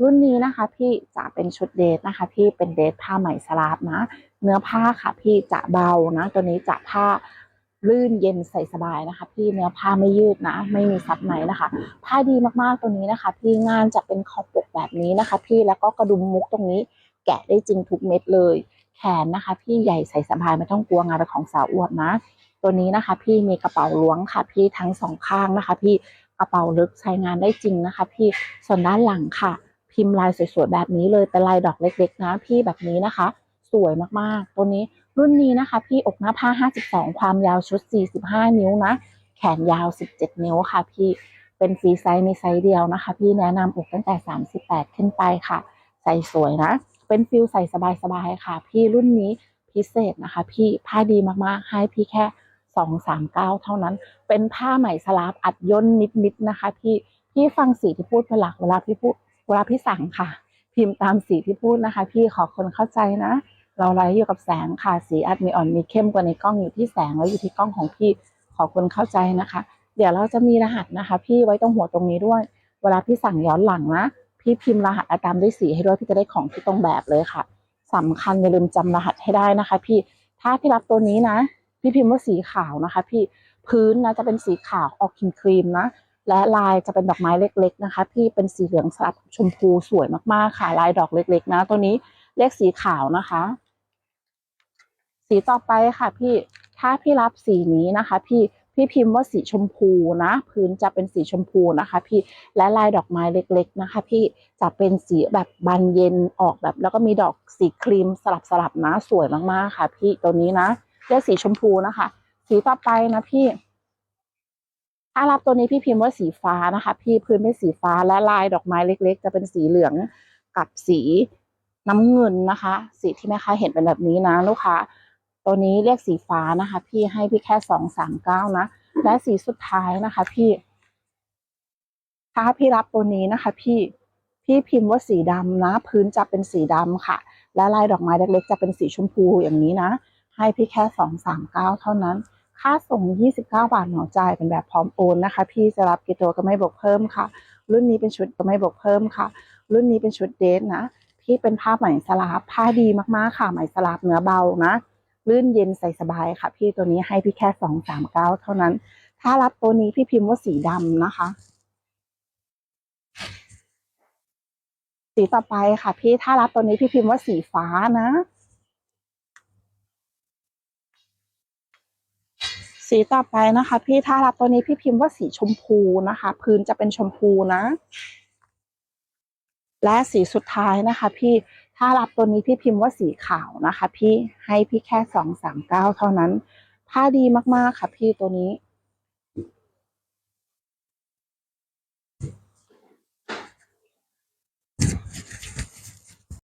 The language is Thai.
รุ่นนี้นะคะพี่จะเป็นชุดเดทนะคะ พี่เป็นเดทผ้าไหมสลาบนะ เนื้อผ้าค่ะพี่จะเบานะ ตัวนี้จะผ้าลื่นเย็นใส่สบายนะคะ พี่เนื้อผ้าไม่ยืดนะ ไม่มีซับในนะคะ ผ้าดีมากๆตัวนี้นะคะ พี่งานจะเป็นขอบปกแบบนี้นะคะ พี่แล้วก็กระดุมมุกตรงนี้ แกะได้จริงทุกเม็ดเลย แขนนะคะ พี่ใหญ่ใส่สบายไม่ต้องกลัวงานเป็นของสาวอวดนะ ตัวนี้นะคะ พี่มีกระเป๋าล้วงค่ะ พี่ทั้งสองข้างนะคะ พี่กระเป๋าลึกใช้งานได้จริงนะคะ พี่ส่วนด้านหลังค่ะ พิมพ์ลายสวยๆแบบนี้เลยเป็นลายดอกเล็ก ๆ นะพี่แบบนี้นะคะ สวยมากๆ ตัวนี้รุ่นนี้นะคะ พี่อกหน้าผ้า 52 ความยาวชุด 45 นิ้วนะ แขนยาว 17 นิ้วค่ะ พี่เป็นฟรีไซส์มีไซส์เดียวนะคะ พี่แนะนำอกตั้งแต่ 38 ขึ้นไปค่ะ ใส่สวยนะ เป็นฟิลใส่สบายๆค่ะ พี่รุ่นนี้พิเศษนะคะ พี่ผ้าดีมากๆ ให้พี่แค่ 239 เท่านั้น เป็นผ้าไหมสลาบอัดย่นนิดๆนะคะ พี่พี่ฟังสีที่พูดเป็นหลักเวลาพี่พูด เวลาพี่สั่งค่ะ พิมพ์ตามสีที่พูดนะคะ พี่ขอคนเข้าใจนะ เราไลฟ์อยู่กับแสงค่ะ สีอาจมีอ่อนมีเข้มกว่าในกล้องอยู่ที่แสงแล้วอยู่ที่กล้องของพี่ขอคนเข้าใจนะคะ เดี๋ยวเราจะมีรหัสนะคะ พี่ไว้ตรงหัวตรงนี้ด้วย เวลาพี่สั่งย้อนหลังนะพี่พิมพ์รหัสอาตามด้วยสีให้ด้วยพี่จะได้ของที่ตรงแบบเลยค่ะสำคัญอย่าลืมจำรหัสให้ได้นะคะ พี่ถ้าพี่รับตัวนี้นะ พี่พิมพ์ว่าสีขาวนะคะ พี่พื้นนะจะเป็นสีขาวออกครีมครีมๆนะ และลายจะเป็นดอกไม้เล็ก ๆนะคะพี่เป็นสีเหลืองสลับชมพูสวยมากๆค่ะ ลายดอกเล็ก ๆ นะตัวนี้เรียกสีขาวนะคะ สีต่อไปค่ะ พี่ถ้าพี่รับสีนี้นะคะ พี่พี่พิมพ์ว่าสีชมพูนะ พื้นจะเป็นสีชมพูนะคะ พี่และลายดอกไม้เล็ก ๆนะคะ พี่จะเป็นสีแบบบานเย็นออกแบบ แล้วก็มีดอกสีครีมสลับสลับนะ สวยมากๆค่ะ พี่ตัวนี้นะเรียกสีชมพูนะคะ สีต่อไปนะพี่ ถ้ารับตัวนี้พี่พิมพ์ว่าสีฟ้านะคะ พี่พื้นเป็นสีฟ้าและลายดอกไม้เล็ก ๆ จะเป็นสีเหลืองกับสีน้ำเงินนะคะ สีที่แม่ค้าเห็นเป็นแบบนี้นะลูกค้าตัวนี้เรียกสีฟ้านะคะ พี่ให้พี่แค่สองสามเก้านะและสีสุดท้ายนะคะ พี่ ถ้าพี่รับตัวนี้นะคะ พี่พี่พิมพ์ว่าสีดำนะ พื้นจะเป็นสีดำค่ะ และลายดอกไม้เล็กๆจะเป็นสีชมพูอย่างนี้นะ ให้พี่แค่สองสามเก้าเท่านั้น ค่าส่ง 29 บาทเหมาจ่ายเป็นแบบพร้อมโอนนะคะ พี่จะรับกี่ตัวก็ไม่บวกเพิ่มค่ะ รุ่นนี้เป็นชุดก็ไม่บวกเพิ่มค่ะ รุ่นนี้เป็นชุดเดทนะ ที่เป็นผ้าไหมสลาบผ้าดีมากๆค่ะ ไหมสลาบเนื้อเบานะ ลื่นเย็นใส่สบายค่ะ พี่ตัวนี้ให้พี่แค่สองสามเก้าเท่านั้น ถ้ารับตัวนี้พี่พิมพ์ว่าสีดำนะคะ สีต่อไปค่ะ พี่ถ้ารับตัวนี้พี่พิมพ์ว่าสีฟ้านะ สีต่อไปนะคะ พี่ถ้ารับตัวนี้พี่พิมพ์ว่าสีชมพูนะคะ พื้นจะเป็นชมพูนะ และสีสุดท้ายนะคะ พี่ถ้ารับตัวนี้พี่พิมพ์ว่าสีขาวนะคะ พี่ให้พี่แค่สองสามเก้าเท่านั้น ผ้าดีมากๆค่ะ พี่ตัวนี้